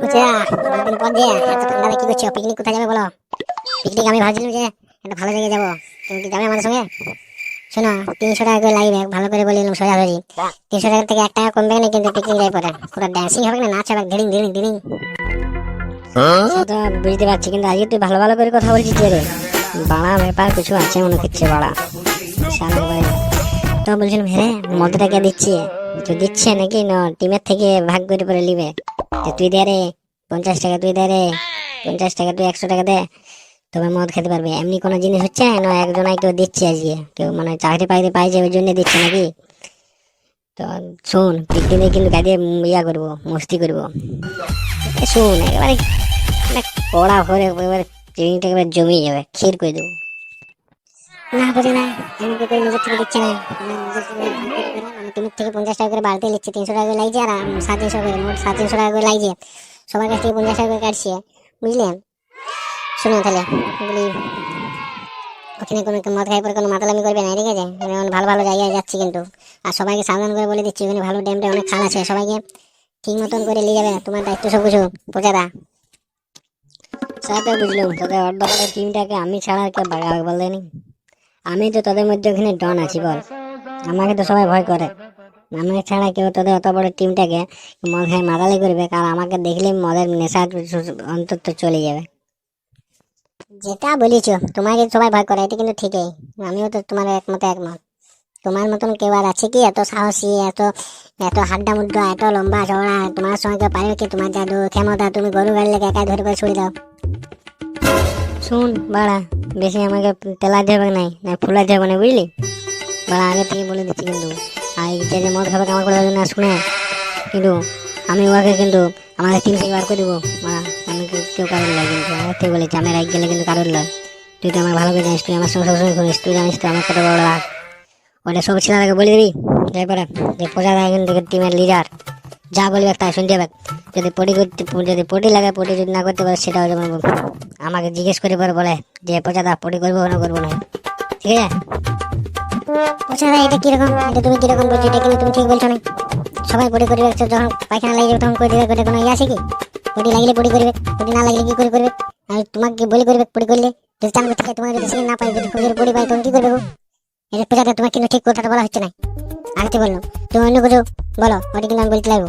বুঝা বুঝতে পারছি, কিন্তু আজকে তুই ভালো ভালো করে কথা বলছিস রে? বাড়া ব্যাপার, কিছু আছে মনে হচ্ছে তো বলছিলাম হ্যাঁ মদটা কে দিচ্ছে? তো দিচ্ছে নাকি? না, টিমের থেকে ভাগ করে পরে নিবে। তুই দে রে, পঞ্চাশ টাকা তুই দে রে, পঞ্চাশ টাকা তুই একশো টাকা দে, তবে মদ খেতে পারবে। এমনি কোনো জিনিস হচ্ছে? না, একজনাই কেউ দিচ্ছে আজকে। কেউ মানে চাকরি পাকরি পাইছে ওই জন্য দিচ্ছে নাকি? তো শোন পিকনিকে কিন্তু গাড়ি ইয়া করব, মস্তি করব। শোন, একেবারে মানে কড়া ভরে একেবারে ট্রেনিংটা একেবারে জমিয়ে যাবে, ক্ষীর করে দেবো। না, বুঝি না আমি নিজের থেকে দিচ্ছে না। আমি থেকে পঞ্চাশ টাকা করে বাড়তে নিচ্ছে, তিনশো টাকা করে লাগছে আর সাড়ে তিনশো করে, মোট সাড়ে তিনশো টাকা করে লাগছে। সবার কাছ থেকে পঞ্চাশ টাকা করে কাটছে, বুঝলেন? শুনুন তাহলে বলি, ওখানে কোনো মদ খাই পরে কোনো মাতালামি করবে না, ঠিক আছে? এখন ভালো ভালো জায়গায় যাচ্ছি কিন্তু। আর সবাইকে সাবধান করে বলে দিচ্ছি, ওখানে ভালো ড্যামটা অনেক খাল আছে, সবাইকে ঠিক মতন করে নিয়ে যাবে, তোমার দায়িত্ব সব কিছু বোঝাদা সেটা বুঝলাম, তোদের অর্ধকালের টিমটাকে আমি ছাড়া আর কেউ বাগাবে বলেনি। আমি তো তোদের মধ্যে ওখানে ডন আছি, বল। আমাকে তো সবাই ভয় করে। আমাকে ছাড়া কেউ তোদের অত বড় টিমটাকে মদ খাই মাতালি করবে কারণ আমাকে দেখলে মদের নেশা অন্তত চলে যাবে। যেটা বলেছ, তোমাকে সবাই ভয় করে, এটা কিন্তু ঠিকই। আমিও তো তোমার একমত একমত। তোমার মতন কেউ আর আছে কি? এত সাহসী, এত এত হাড্ডা মুড্ডা এত লম্বা চওড়া তোমার সঙ্গে কেউ কি? তোমার জাদু, ক্ষমতা, তুমি গরু গাড়ি লেগে একা ধরে করে ছুড়ে দাও। শুন, বাড়া, বেশি আমাকে তেলা দেবে নাই, না ফুলা দেবে না বুঝলি? বাড়া, আগে থেকে বলে দিচ্ছি কিন্তু। আর মদ খাবে আমার কথা না, শুনে। কিন্তু আমি ওকে কিন্তু আমাদের টিম থেকে বার করে দেবো। বাড়া আমি কেউ- কারোর লাগে কিন্তু? আগে থেকে আমি রাগ গেলে কিন্তু কারোর লয়। তুই তো আমার ভালো করে জানিস, তুই আমার সঙ্গে সবসময় করিস তুই জানিস তো আমার কত বড় রাগ। ওটা সব ছেলেটাকে বলে দিবি? এরপরে যে প্রজা এখান থেকে টিমের লিডার যা বলবে তাই শুনতে হবে। যদি পটি করতে, যদি পটি লাগে, পটি যদি না করতে পারে, সেটাও যেমন আমাকে জিজ্ঞেস করে পরে বলে যে পচাদা পটি করব না করব না। ঠিক আছে? পচাদা এটা কীরকম এটা তুমি কীরকম বলছো এটা কিন্তু তুমি ঠিক বলছো না। সবাই পটি করবে যখন পায়খানা লাগে তখন করে দেবে? করে কোনো ইয়ে আছে কি? পটি লাগলে পড়ি করবে পটি না লাগলে কি করে করবে? আর তোমাকে বলে করবে পটি করলে? যদি চান করতে তোমার যদি সেখানে না পাই, যদি খুঁজে পটি পাই, তখন কি করবে গো? এটা পচাদা তোমার কিন্তু ঠিক কথাটা বলা হচ্ছে না। আগে তো বললাম, তুমি অন্য কিছু বলো, ওটা কিন্তু আমি বলতে লাগবো।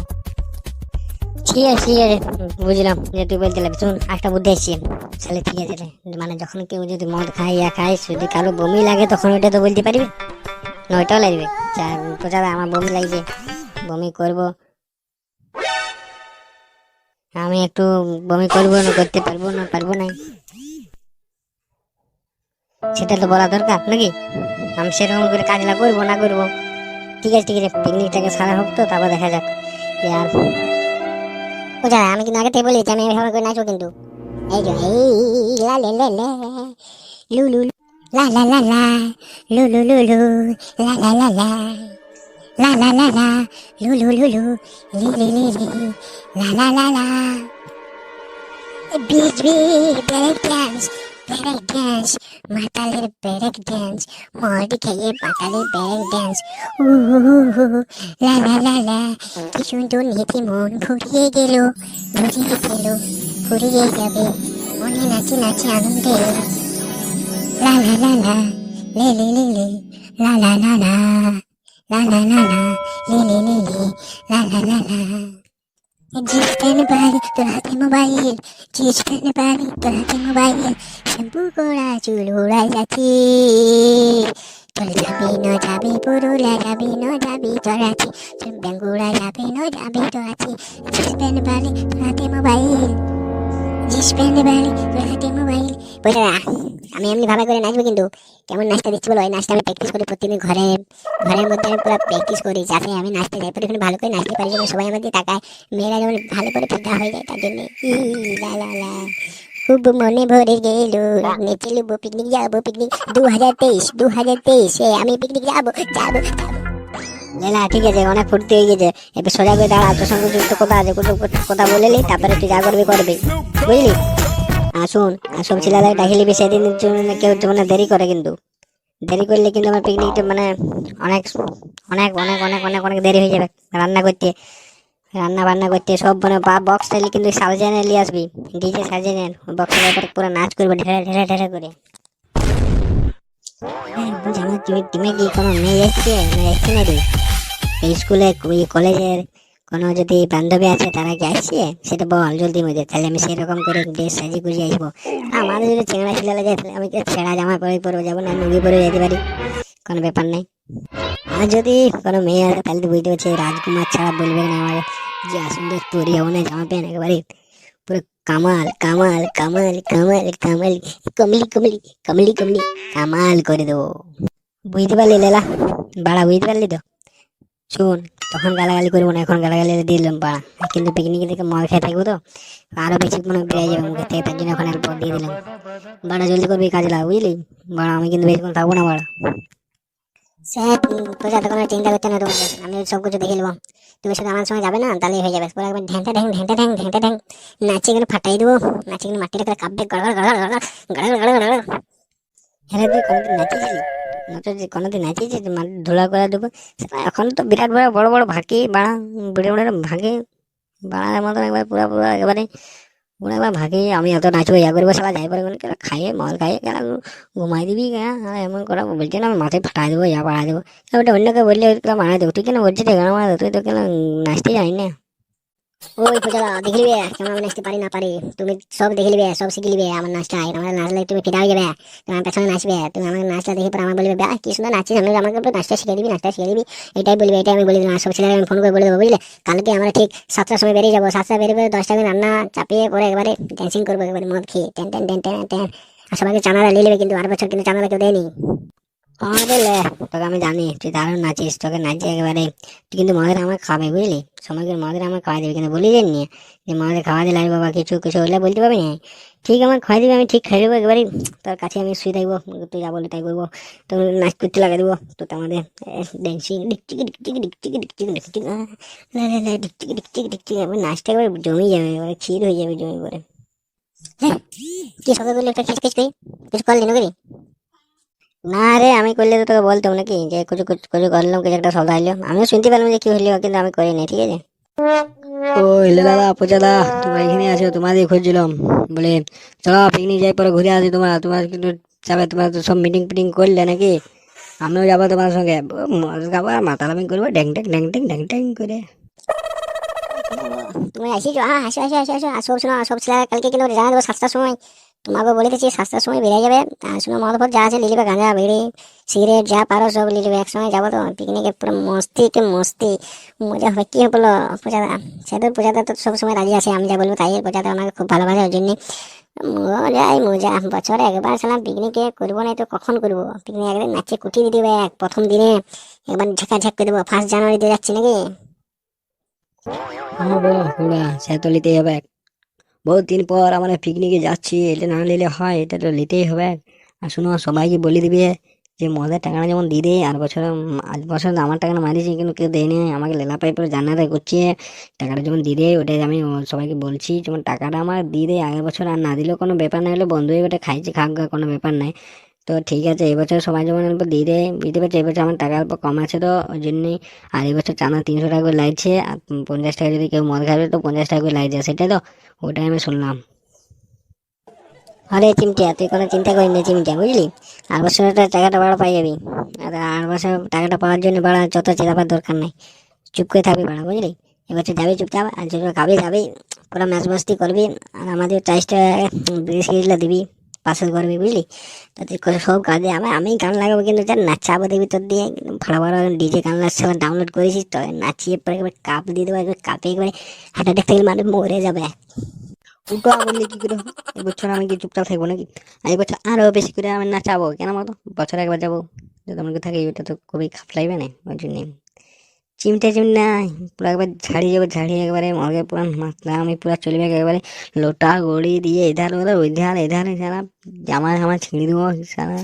ঠিক আছে ঠিক আছে। বুঝলাম, যে তুই বলতে লাগবে। শুন একটা বুদ্ধি এসছি তাহলে ঠিক আছে মানে যখন কেউ যদি মদ খায়, ইয়া খায়, যদি কারও বমি লাগে, তখন ওইটা তো বলতে পারবি? না, ওইটাও লাগবে। প্রচার আমার বমি লাগছে। বমি করব। আমি একটু বমি করব না, করতে পারব না পারব না। সেটা তো বলা দরকার, নাকি? আমি সেরকম করে কাজটা করব না করব। ঠিক আছে ঠিক আছে, পিকনিকটাকে সারা হোক তো, তারপর দেখা যাক। আর যা আমি কিন্তু আগে থেকে বলি যে আমি এভাবে করে নাচবো কিন্তু। এই যে এই লা লে লে লে লু লু লু, লা লা লা লা লু লু লু লু লা লা লা লা লা লা লা লা লু লু লু লু লি লি লি লি লা লা লা beach beach break break dance মাতালের ব্রেক ড্যান্স মদ খেয়ে মাতালের ব্রেক ড্যান্স উ লা লা লা লা কি সুন্দর নীতি মন ফুরিয়ে গেল ফুরিয়ে গেল ফুরিয়ে যাবে মনে নাচি নাচি আনন্দে লা লা লা লা লে লে লে লে লা লা লা লা লা লা লা লা লে লে লে লে লা লা লা লা Just anybody তো হাতে মোবাইল Just anybody তো হাতে মোবাইল শ্যাম্পু করা চুল উড়াই যাচ্ছে চল যাবি ন যাবি পুরুলা যাবি ন যাবি চড়াচ্ছি চল ব্যাঙ্গুড়া যাবি ন যাবি চড়াচ্ছি Just anybody তো হাতে মোবাইল আমি এমনি ভাবে করে নাচবো কিন্তু। কেমন নাচটা দিচ্ছি বলো? ওই নাচটা আমি প্র্যাকটিস করি প্রতিদিন ঘরে, ঘরের মধ্যে আমি পুরো প্র্যাকটিস করি। যাতে আমি নাচতে যাই। পরে ভালো করে নাচতে পারি যেমন সবাই আমাদের তাকায়। মেয়েরা যেমন ভালো করে ফিদা হয়ে যায়, তার জন্য লা লা খুব মনে ভরে গেল, নেচে লুবো পিকনিক যাব পিকনিক দু হাজার তেইশ দু হাজার তেইশে আমি পিকনিক যাব যাব। লেলা ঠিক আছে, অনেক ফুর্তি হয়ে গেছে। এবার সোজা করে দাঁড়া, তোর সঙ্গে যুক্ত কথা আছে কথা বলে নি, তারপরে তুই যা করবি করবি। বুঝলি? আসুন সব ছেলেদের ডাকি নিবি সেদিনের জন্য কেউ মানে দেরি করে কিন্তু। দেরি করলে কিন্তু আমার পিকনিকটা মানে অনেক অনেক অনেক অনেক অনেক অনেক দেরি হয়ে যাবে রান্না করতে। রান্না বান্না করতে, সব মানে বা বক্স চাইলে কিন্তু সার্জেনে নিয়ে আসবি। ডিজে সার্জেনের বক্সের ব্যাপারে পুরো নাচ করবে ঢেরা ঢেরা ঢেরা করে। আমার টিমে কি কোনো মেয়ে এসছে না এসছে না রে এই স্কুলে ওই কলেজের কোনো যদি বান্ধবী আছে তারা কি আসছে সেটা বল জলদি মধ্যে তাহলে আমি সেরকম করে ড্রেস সাজিয়ে গুজিয়ে আসব আমাদের যদি চেংড়া ছেলে যায় তাহলে আমি ছেঁড়া জামা পরে পরে যাব না নুগি পরে যেতে পারি কোনো ব্যাপার নেই আর যদি কোনো মেয়ে আছে তাহলে তো বুঝতে পারছি রাজকুমার ছাড়া বলবে না আমাকে যে সুন্দর তৈরি হব না জামা প্যান্ট একেবারে কামাল কামাল কামাল কামাল কামাল। কমলি কমলি কমলি কমলি। কামাল করে দেবো। বুঝতে পারলি লেলা? বাড়া, বুঝতে পারলি তো? শোন, তখন গালাগালি করব না, এখন গালাগালি দিলাম বাড়া। কিন্তু পিকনিকে থেকে মদ খেয়ে থাকব তো? আরও বেশি মনে বেড়ে যাবে মুখে। থেকে তার জন্য এখন অল্প দিয়ে দিলাম। বাড়া, জলদি করবি, কাজ লাগা বুঝলি? বাড়া, আমি কিন্তু বেশিক্ষণ থাকব না, বাড়া। কোনো চিন্তা করতে না তোমাকে আমি সব কিছু দেখে নেব। তুমি শুধু আমার সঙ্গে যাবে না, তাহলেই হয়ে যাবে। একবার ঢেঁটা ঢ্যাং ঢেঁটা ঢ্যাং ঢেঁটা ঢ্যাং নাচে গেলে ফাটাই দেবো। নাচে গেলে মাটিটা করে কাঁপবে। গড়গড় গড়গড় গড়গড় গড়গড় গড়গড় হ্যাঁ তুই কোনোদিন নাচিয়েছিলি? ধুলা করে দেবো। এখন তো বিরাট বড় বড় বড় ভাকি বাড়া বেড়ে বেড়ে ভাগে বাড়ার মতন একবার পুরো পুরো একেবারে পুরো একবার ভাগে আমি এত নাচবো, ইয়া করব সবাই যাই পারে কেন খাইয়ে, মল খাইয়ে, কেন ঘুমাই দিবি, কেন? এমন করা বলছে না আমি মাথায় ফাটাই দেবো, ইয়া পাড়াই দেবো। ওটা অন্যকে বললে মারা দেবো, তুই কেন বলছিস কেন মারা তুই তো কেন নাচতে যাই না? ওই পূজা দেখে নিবে কেমন আমি নাচতে পারি না পারি। তুমি সব দেখে নিবে সব শিখে নিবে আমার নাচটা আমার নাচলে তুমি ফিটা হয়ে যাবে তুমি আমার পেছনে নাচবে। তুমি আমার নাচটা দেখে পরে আমার বলবে বা কি সুন্দর নাচিস আমি আমাকে নাচটা শিখে দিবি, নাচটা শিখে দিবি। এটাই বলবি এটাই আমি বলে দিলাম সব ছেলেরা আমি ফোন করে বলে দেবো, বুঝলে? কালকে আমরা ঠিক সাতটার সময় বেরিয়ে যাব। সাতটা বেরিয়ে পরে দশটা করে রান্না চাপিয়ে পরে একবারে ড্যান্সিং করব, একবারে মদ খেয়ে। Ten ten ten ten ten আর সবাইকে চানারা নিয়ে নেবে কিন্তু, আর বছর কিন্তু চানারা কেউ দেয়নি। আরে লে তোকে আমি জানি তুই দারুণ নাচিস তোকে নাচিয়ে একেবারে তুই কিন্তু মদের আমার খাবে বুঝলি সময়কে মদের আমার খাওয়া দিবি কিন্তু বলি জানি যে মদের খাওয়া দিলে বাবা কিছু কিছু হলে বলতে পারবি না ঠিক আমার খাওয়া দিবি আমি ঠিক খাই দেবো একেবারে তোর কাছে আমি শুয়ে থাকব তুই যা বলি তাই করব তো নাচ করতে লাগিয়ে দেবো তো আমাদের ড্যান্সিং ডিকচিকি ডিকচিকি ডিকচিকি ডিকচিকি ডিকচিকি ডিকচিকি ডিকচিকি ডিকচিকি নাচটা একেবারে জমে যাবে এবারে ক্ষীর হয়ে যাবে জমে করে হ্যাঁ কি করলে একটা খিচখিচ করি কিছু করলি না করি না রে আমি করলে তো তোকে বলতাম নাকি যে কিছু কিছু করলাম কিছু একটা শব্দ আইলো আমিও শুনতে পেলাম যে কি হইল কিন্তু আমি করিনি ঠিক আছে? ও এলে দাদা পূজা দা তোমরা এখানে আছো তোমাদের খুঁজছিলাম বলে চলো পিকনিক যাই পরে ঘুরে আসি তোমরা। তোমার কিন্তু যাবে তোমরা তো সব মিটিং ফিটিং করলে নাকি? আমিও যাব তোমার সঙ্গে। খাব আর মাতালামি করব ড্যাং ড্যাং ড্যাং ড্যাং ড্যাং ড্যাং করে। তুমি আসিছো হ্যাঁ আসো আসো আসো আসো। আসো শোনো সব ছেলেরা কালকে কিন্তু জানা দেবো সাতটার সময়। তোমাকে বলে দিচ্ছি সাতটার সময় বেরিয়ে যাবে। আর শোনো মদ ফদ যা আছে লিলিবে গাঁজা, বিড়ি, সিগারেট, যা পারো সব লিলিবে একসঙ্গে যাব তো। পিকনিকে পুরো মস্তিতে মস্তি। মজা হবে, কি বলো? পূজাদা সেটা পূজাদা তো সবসময় রাজি আছে, আমি যা বলব তাই। পূজাদা আমাকে খুব ভালোবাসে ওই জন্যে। মজাই মজা, বছরে একবার সালাম, পিকনিকে করব না তো কখন করব? পিকনিক একদিন নাচে কুটি দিবে এক প্রথম দিনে। একবার ঝাঁকা ঝাঁক করে দেবো ফার্স্ট জানুয়ারিতে যাচ্ছি নাকি? হ্যাঁ বাবা ওরা সে তো নিতেই হবে। বহুত দিন পর আমরা পিকনিকে যাচ্ছি, এটা না নিলে হয়, এটা তো নিতেই হবে। আর শুনো, সবাইকে বলে দিবে যে মদের টাকাটা যেমন দিয়ে দেয় আর বছর আজ বছর আমার টাকাটা মারিয়েছি, কিন্তু কেউ দেয়নি। আমাকে লেলা পাই পরে জানাতে করছে টাকাটা যেমন দিয়ে দেয় ওটাই আমি সবাইকে বলছি, যেমন টাকাটা আমার দিয়ে দেয় আগের বছর আর না দিলেও কোনো ব্যাপার না, হলে বন্ধু ওটা খাইছে খাক কোনো ব্যাপার নাই। তো ঠিক আছে এবছর সবাই যেমন অল্প দিয়ে দেয় বুঝতে পারছি এবছর আমার টাকা অল্প কম আছে তো, ওই জন্যই। আর এবছর চানা তিনশো টাকা করে লাগছে, আর পঞ্চাশ টাকা যদি কেউ মদ খাবে তো পঞ্চাশ টাকা করে লাগছে সেটাই তো ওটাই আমি শুনলাম। আরে চিমটিয়া তুই কোনো চিন্তা করিস না চিমটিয়া বুঝলি? আর বছরটা টাকাটা বাড়া পাই যাবি। আর আর বছর টাকাটা পাওয়ার জন্য বাড়া যত চেলাবার দরকার নাই। চুপ করে থাকবি বাড়া, বুঝলি? এবছর যাবি চুপচাপ, আর যত খাবি যাবি পুরো ম্যাচ মস্তি করবি, আর আমাদের চাইসটা বিস্কিটগুলো দিবি। পার্সেল করবি বুঝলি? তো সব কাজে আমি আমি গান লাগাবো কিন্তু যা নাচাবো দেখবি তোর দিয়ে। ভালো ভালো ডিজে গান লাগছে ডাউনলোড করেছিস তো নাচিয়ে পরে একবার কাপ দিয়ে দেবো, একবার কাপে একবারে হাঁটা দেখতে গেলে মানে মরে যাবে। উল্টো বললে কি করে হবে? এবছর আমি কি চুপচাপ থাকব নাকি? আর এবছর আরও বেশি করে আমি নাচাবো, কেন বলতো বছর একবার যাব, যদি আমাকে থাকে ওটা তো খুবই খাপ লাগবে না, ওই জন্যে। চিমটা চিমটা পুরো একবার ঝাড়িয়ে যাব ঝাড়িয়ে একবারে মগে পুরো মাথা আমি পুরো চলে চলবে একবারে। লোটা গড়ি দিয়ে এধার ওধার ওই ধার এধার সারা জামা জামা ছিঁড়ে দেবো সারা।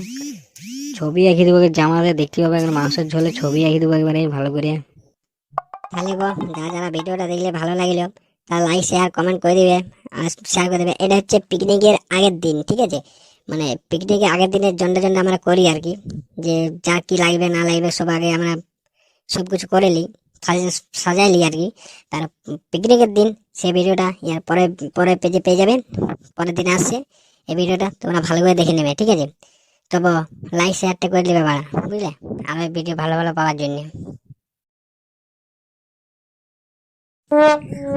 ছবি আঁকি দেবো জামাতে দেখতে পাবো একবার, মাংসের ঝোলে ছবি আঁকি দেবো একবারে ভালো করে। তাহলে গো যারা যারা ভিডিওটা দেখলে ভালো লাগল, তারা লাইক শেয়ার কমেন্ট করে দিবে, আর শেয়ার করে দেবে। এটা হচ্ছে পিকনিকের আগের দিন, ঠিক আছে? মানে পিকনিকের আগের দিনের জন্য জন্য আমরা করি আর কি, যে যা কি লাগবে না লাগবে সব আগে আমরা সব কিছু করে নিই সাজ- সাজাইলি আর কি। তার পিকনিকের দিন, সেই ভিডিওটা ইয়ার পরে পরে পেজে পেয়ে যাবেন। পরের দিন আসছে, এই ভিডিওটা তোমরা ভালো করে দেখে নেবে, ঠিক আছে? তবে লাইক শেয়ারটা করে দেবে বাড়া, বুঝলে? আরও ভিডিও ভালো ভালো পাওয়ার জন্য।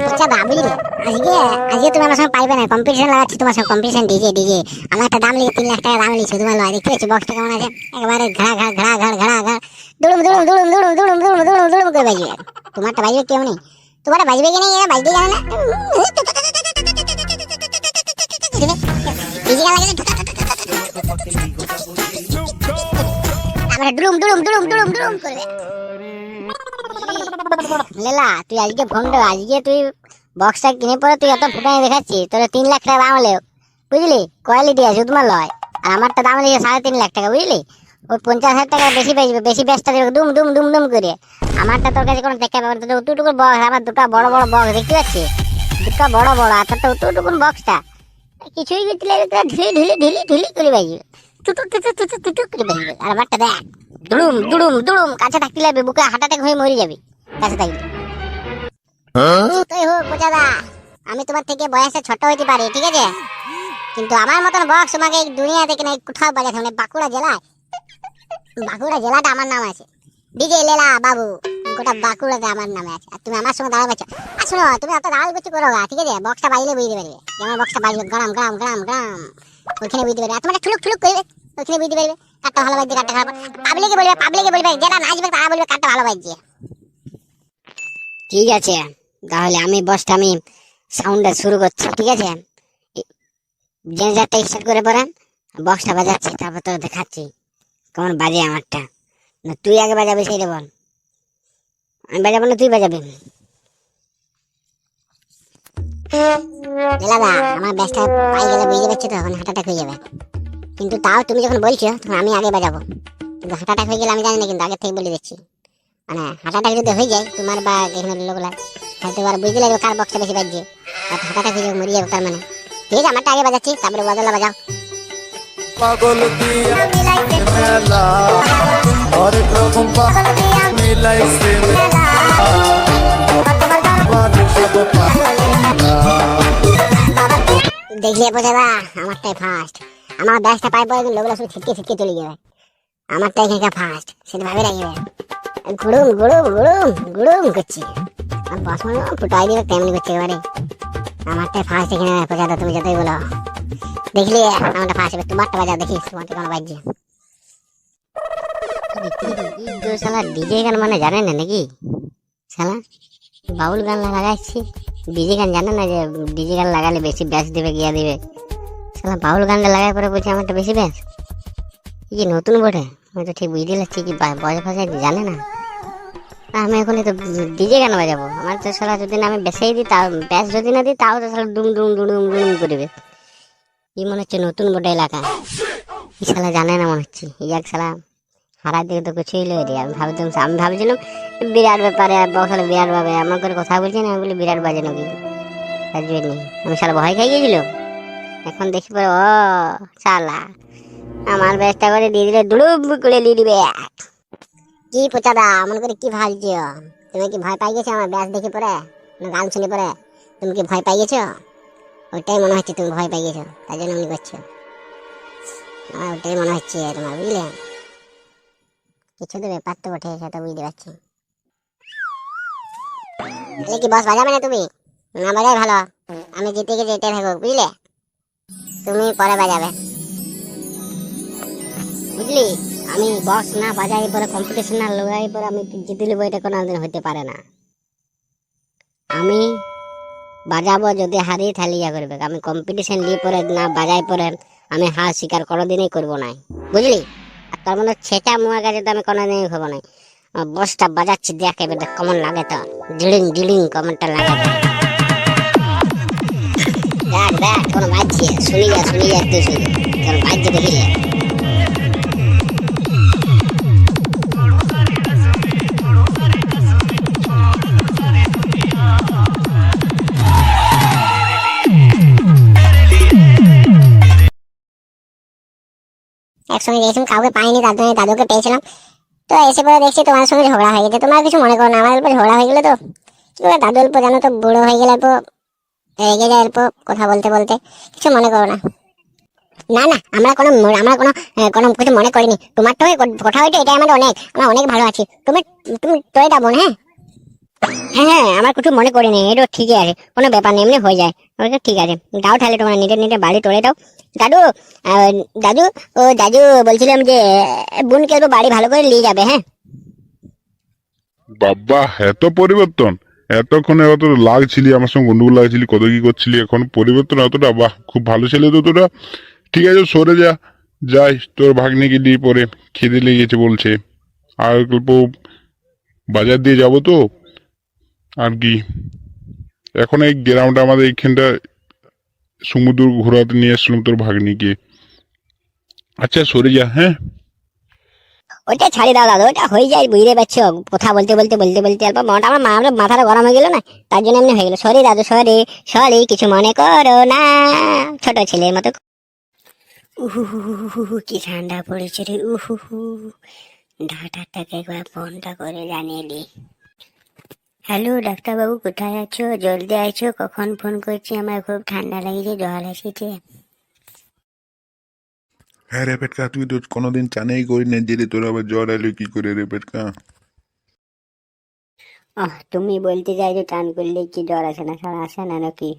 আচ্ছা আমার তোমার কম্পিটিশন ডিজে ডিজে একটা দাম লিখে তিন লাখ টাকা দাম তোমার দেখতে পাচ্ছি কেমন আছে? একেবারে ঘা ঘা ঘা ঘা ঘা ঘা দুড়ুম দুড়ুম দুড়ুম দুড়ুম দুড়ুম দুড়ুম দুড়ুম করে বাজবে। তো বাজবে কেউ নেই? তোমার বাজবে কি নেই? এরা বাজতে জানে না। তুই আজকে ভন্ড আজকে তুই বক্সটা কিনে পরে তুই এত ফুটানি দেখাচ্ছি তোর তিন লাখ টাকা দাম হলেও। বুঝলি? কোয়ালিটি আছে, তোমার লয়। আর আমারটা দাম লেগে সাড়ে তিন লাখ টাকা, বুঝলি? ওই পঞ্চাশ হাজার টাকা বেশি বেচবে বেশি ব্যস্ত দেবে দুম দুম দুম দুম করে। আমারটা তোর কাছে কোনো দেখা পাবে না। বক্স আমার দুটো বড় বড় বক্স দেখতে পাচ্ছিস? দুটো বড় বড়, আর তোর বক্সটা কিছুই ঢিলি ঢিলি ঢিলি ঢিলি করে বাজবে টুটু টুটু টুটু টুটু করে বাজবে আর আমারটা দেখ, দুড়ুম দুড়ুম দুড়ুম, কাছে থাকতে লাগবে, বুকে হয়ে মরে যাবি। কাছে থাকবে। যতই হোক আমি তোমার থেকে বয়সে ছোট হইতে পারি, ঠিক আছে? কিন্তু আমার মতন বক্স তোমাকে এই থেকে না কোথাও বাজাতে হবে না। বাঁকুড়া জেলায়। বাঁকুড়া জেলাটা আমার নাম আছে। ডিজে লেলা বাবু, গোটা বাঁকুড়াতে আমার নামে আছে। আর তুমি আমার সঙ্গে দাঁড়াবে আর শোনো, তুমি অত দাঁড়াল করছি করো ঠিক আছে? বক্সটা বাজলে বুঝতে পারবে। আমার বক্সটা বাজবে গ্রাম গ্রাম গ্রাম গ্রাম, ওইখানে বুঝতে পারবে। তোমার ঠুলুক ঠুলুক করবে, ওইখানে বুঝতে পারবে। কাঠটা ভালো বাজছে কাঠটা খারাপ। পাবলিকে বলবে পাবলিকে বলবে যেটা নাচবে তারা বলবে কাঠটা ভালো বাজছে। ঠিক আছে, তাহলে আমি বসটা আমি সাউন্ডটা শুরু করছি, ঠিক আছে? জেনারেটরটা স্টার্ট করে পরে বক্সটা বাজাচ্ছি, তারপর তোর দেখাচ্ছি। কেমন বাজে আমারটা? না, তুই আগে বাজাবি সেই বল। আমি বাজাবো না, তুই বাজাবি। আমার ব্যাসটা পাই গেলে বুঝতে পারছি তো এখন অ্যাটাক হয়ে যাবে। কিন্তু তাও তুমি যখন বলছো, তখন আমি আগে বাজাবো। কিন্তু হার্ট অ্যাটাক হয়ে গেলে আমি জানি না, কিন্তু আগে থেকে বলে দিচ্ছি। মানে হার্ট অ্যাটাক যদি হয়ে যায়, তোমার বা এখানে লোকলা হয়তো আর বুঝতে লাগবে কার বক্সটা বেশি বাজছে। হার্ট অ্যাটাক হয়ে যাবে, মরে যাবে, তার মানে। ঠিক আছে, আমারটা আগে বাজাচ্ছি, তারপরে বদলা বাজাও। পাগল দিয়া মেলা। হরেক রকম পালা দেখলে বোঝা না আমারটাই ফার্স্ট আমার ব্যাসটা পাই পরে লোকগুলো শুধু ছিটকে ছিটকে চলে যাবে। আমারটা এখানকার ফার্স্ট সেটা ভাবে রাখবে গুড়ুম গুড়ুম গুড়ুম গুড়ুম করছি। আর বস মানে ফুটাই দিবে তেমনি করছে এবারে। আমারটাই ফার্স্ট এখানে বোঝা তুমি যতই বলো। দেখলি, আমারটা ফার্স্ট হবে। তোমারটা বাজাও দেখিস তোমারটা কোনো বাজছে। শালা ডিজে গান মানে জানে না নাকি? শালা, বাউল গান লাগাচ্ছি ডিজে গান জানে না যে ডিজে গান লাগালে বেশি ব্যাস দেবে, গিয়া দিবে। শালা, বাউল গানটা লাগাই পরে বলছি আমারটা বেশি ব্যাস। কি নতুন বটে? আমি তো ঠিক বুঝতে পারছি কি বা- বয়স ভাষায় জানে না। আমি এখন তো ডিজে গান বাজাবো। আমার তো শালা যদি না আমি বেসাই দিই, তাও ব্যাস যদি না দিই, তাও তো শালা ডুম ডুম ডুম ডুম ডুম করবে কি মনে হচ্ছে নতুন বটে এলাকা। এই শালা জানে না মনে হচ্ছে। এই এক শালা হারার দিকে তো কিছুই লই রে। আমি ভাবতাম আমি ভাবছিলাম বিরাট ব্যাপারে বসালে বিরাট ভাবে। আমার করে কথা বলছি না আমি বলি বিরাট বাজে নাকি? বাজবে নি আমি সারা ভয় খাই গেছিল। এখন দেখি পরে ও শালা আমার ব্যস্ত করে দিয়ে দিলে দুড়ুব করে দিয়ে দিবে। কি পোচাদা মন করে কি ভাবছ? তুমি কি ভয় পাই গেছো আমার ব্যাস দেখে পরে? না গান শুনে পরে? তুমি কি ভয় পাই গেছো? ওইটাই মনে হচ্ছে তুমি ভয় পাই গেছো তাই জন্য এমনি করছ আমার ওটাই মনে হচ্ছে তোমার, বুঝলে? কিছু তো ব্যাপার তো বটে, সেটা বুঝতে পারছি। কি বস বাজাবে না তুমি? না বাজাই ভালো। আমি জিতে গেছি, এটাই থাকব বুঝলে? তুমি পরে বাজাবে। বুঝলি? আমি বক্স না বাজাই পরে কম্পিটিশন না লাগাই পরে আমি জিতে নেব, এটা কোনো দিন হতে পারে না। আমি বাজাবো যদি হারি ইয়া করবে। আমি কম্পিটিশন নিয়ে পরে না বাজাই পরে আমি হার স্বীকার কোনোদিনই করব না বুঝলি? আর তার মানে ছেটা মুয়া কাজে তো আমি কোনোদিনই খাব না আমার বসটা বাজাচ্ছি, দেখ এবার কেমন লাগে তো ডিলিং ডিলিং কেমনটা লাগে। দেখ দেখ, কোনো বাজছে শুনি যা শুনি যা তুই শুনি বাজছে একসঙ্গে গেছিলাম কাউকে পাইনি, তার জন্য দাদুকে পেয়েছিলাম। তো এসে পরে দেখছি তোমার সঙ্গে ঝগড়া হয়ে গেছে। তোমার কিছু মনে করো না, আমার ঝগড়া হয়ে গেলো তো কি করে দাদু অল্প জানো তো, বুড়ো হয়ে গেলে অল্প রেগে যায়, অল্প কথা বলতে বলতে। কিছু মনে করো না। না না, আমরা কোনো আমরা কোনো কোনো কিছু মনে করিনি। তোমার তো কথা হইতো এটা আমাদের অনেক, আমরা অনেক ভালো আছি। তুমি তুমি তোরে বোন হ্যাঁ? হ্যাঁ হ্যাঁ আমার কিছু মনে করিনি এটা ঠিকই আছে, কোনো ব্যাপার নেই, এমনি হয়ে যায়। ওটা ঠিক আছে, দাও তাহলে তোমরা নিজের নিজের বাড়ি তোলে দাও। দাদু দাদু, ও দাদু, বলছিলাম যে, বোনকে একটু বাড়ি ভালো করে নিয়ে যাবে হ্যাঁ? বাবা, এত পরিবর্তন, এতক্ষণে অত লাগছিলি, আমার সঙ্গে গন্ডগোল লাগছিলি, কত কি করছিলি, এখন পরিবর্তন অতটা বাহ, খুব ভালো ছেলে তো তোরা। ঠিক আছে, সরে যা, যাই, তোর ভাগ্নিকে দিয়ে পরে খেতে লেগেছে বলছে। আর বাজার দিয়ে যাব তো? আর কি? এখন এই গ্রামটা আমাদের এইখানটা সমুদ্র ঘোরাতে নিয়ে আসলাম তোর ভাগ্নিকে। আচ্ছা সরে যা হ্যাঁ? ওটা ছাড়ি দাও দাদা ওটা হয়ে যায় বুঝতে পারছ? কথা বলতে বলতে বলতে বলতে অল্প মনটা আমার মা আমার মাথাটা গরম হয়ে গেল না তার জন্য এমনি হয়ে গেল। সরি দাদু সরি সরি কিছু মনে করো না ছোট ছেলের মতো। উহু কি ঠান্ডা পড়েছে রে উহু ডাক্তারটাকে একবার ফোনটা করে জানিয়ে দি। হ্যালো ডাক্তারবাবু কোথায় আছো? জলদি আছো কখন ফোন করছি? আমার খুব ঠান্ডা লেগেছে জল এসেছে। হ্যাঁ রে পেটকা তুই তো কোনোদিন চানেই করি না যে তোর আবার জ্বর এলো কি করে রে পেটকা? আহ তুমি বলতে চাইছো টান করলে কি জ্বর আসে না আসে না নাকি?